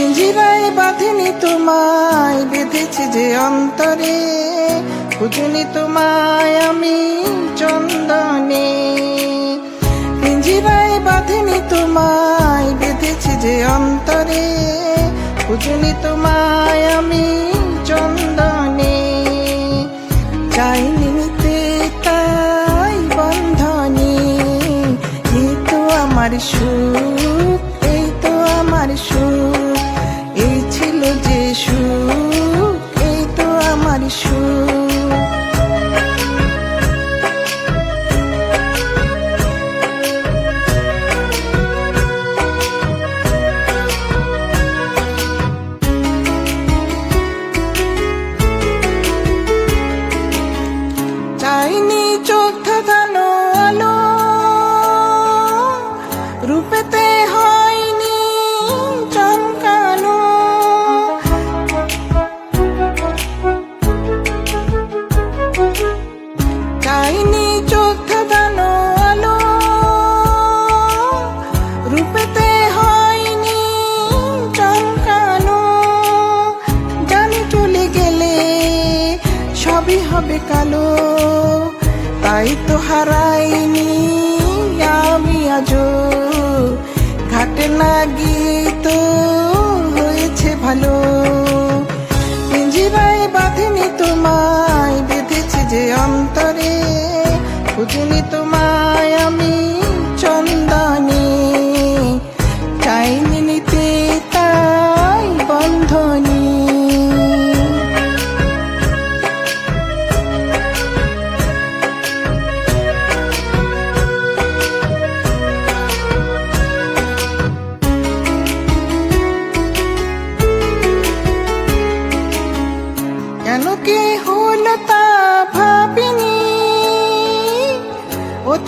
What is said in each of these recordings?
পিঞ্জিরায় বাঁধেনি তোমায়, বেঁধেছি যে অন্তরে। খুঁজুনি তোমায় আমি চন্দনে। পিঞ্জিরায় বাঁধেনি তোমায়, বেঁধেছি যে অন্তরে। খুঁজুনি তোমায় আমি চন্দনে। চাইনি নিতে তাই বন্ধনে। এই তো আমার সুখ, এই তো আমার সুখ। চোখ ধানো আলো। রূপেতে হয়নি চমকানো। চাইনি চোখ ধানো আলো। রূপেতে হয়নি চমকানো। জানি চলে গেলে সবই হবে কালো। তাই তো হারাইনি আমি আজও। ঘাটে না গিয়ে তো হয়েছে ভালো। পিঞ্জিরায় বাঁধেনি তোমায়, বেঁধেছি যে অন্তরে, খুঁজিনি তোমায়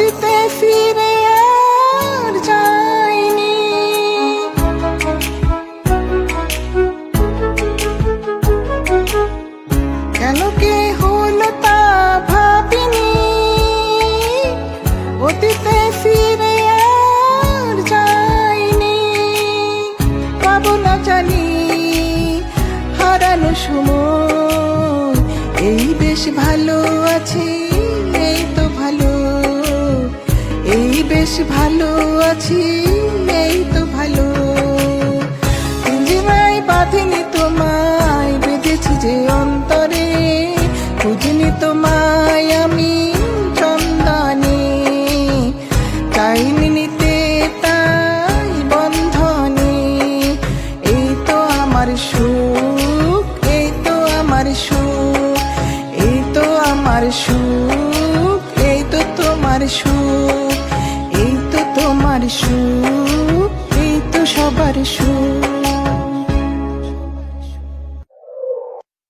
অতীতে ফিরে আর যাইনি। কেন কি হলো তা ভাবিনি? অতীতে ফিরে আর যাইনি। পাবো না জানি হারানো সময় এই বেশ ভালো আছি। বেশ ভালো আছি, এই তো ভালো। পিঞ্জিরায় বাঁধিনি তোমায়, বেঁধেছি যে অন্তরে। বুঝিনি তোমায় আমি চন্দনে। চাইনি নিতে তাই বন্ধনে। এই তো আমার সুখ, এই তো আমার সুখ, এই তো আমার সুখ, এই তো তোমার সুখ। তোমার সুখ এই তো সবার সুখ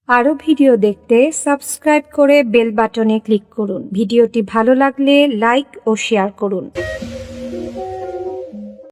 আরও ভিডিও দেখতে সাবস্ক্রাইব করে বেল বাটনে ক্লিক করুন। ভিডিওটি ভালো লাগলে লাইক ও শেয়ার করুন।